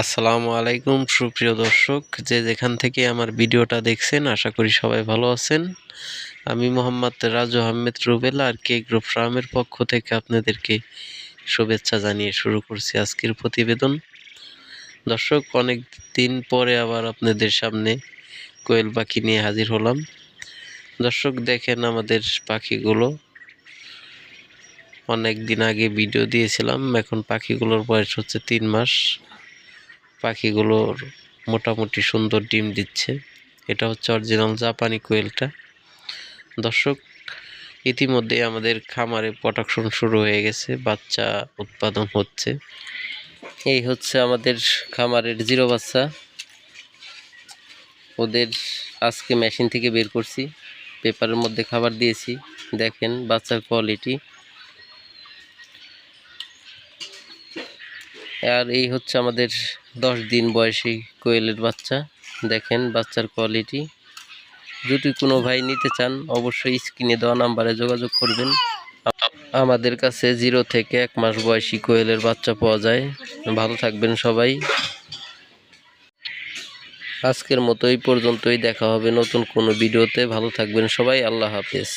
আসসালামু আলাইকুম, সুপ্রিয় দর্শক। যে যেখান থেকে আমার ভিডিওটা দেখছেন, আশা করি সবাই ভালো আছেন। আমি Mohammad Raju Ahmed Rubel R K group ফার্মের পক্ষ থেকে আপনাদেরকে শুভেচ্ছা জানিয়ে শুরু করছি আজকের প্রতিবেদন। দর্শক, অনেক দিন পরে আবার আপনাদের সামনে কোয়েল পাখি নিয়ে হাজির হলাম। দর্শক, দেখেন আমাদের পাখিগুলো। অনেক দিন আগে ভিডিও দিয়েছিলাম, এখন পাখিগুলোর বয়স হচ্ছে তিন মাস। পাখিগুলোর মোটামুটি সুন্দর ডিম দিচ্ছে। এটা হচ্ছে অরিজিনাল জাপানি কোয়েলটা। দর্শক ইতিমধ্যে আমাদের খামারে প্রোডাকশন শুরু হয়ে গেছে, বাচ্চা উৎপাদন হচ্ছে। এই হচ্ছে আমাদের খামারের জিরো বাচ্চা। ওদের আজকে মেশিন থেকে বের করছি পেপারের মধ্যে খাবার দিয়েছি। দেখেন বাচ্চার কোয়ালিটি আর এই হচ্ছে আমাদের দশ দিন বয়সী কোয়েলের বাচ্চা। দেখেন, বাচ্চার কোয়ালিটি যদি কোনো ভাই নিতে চান, অবশ্যই স্ক্রিনে দেওয়া নাম্বারে যোগাযোগ করবেন। আমাদের কাছে জিরো থেকে এক মাস বয়সী কোয়েলের বাচ্চা পাওয়া যায়। ভালো থাকবেন সবাই। আজকের মতো এই পর্যন্তই। দেখা হবে নতুন কোনো ভিডিওতে। ভালো থাকবেন সবাই। আল্লাহ হাফেজ।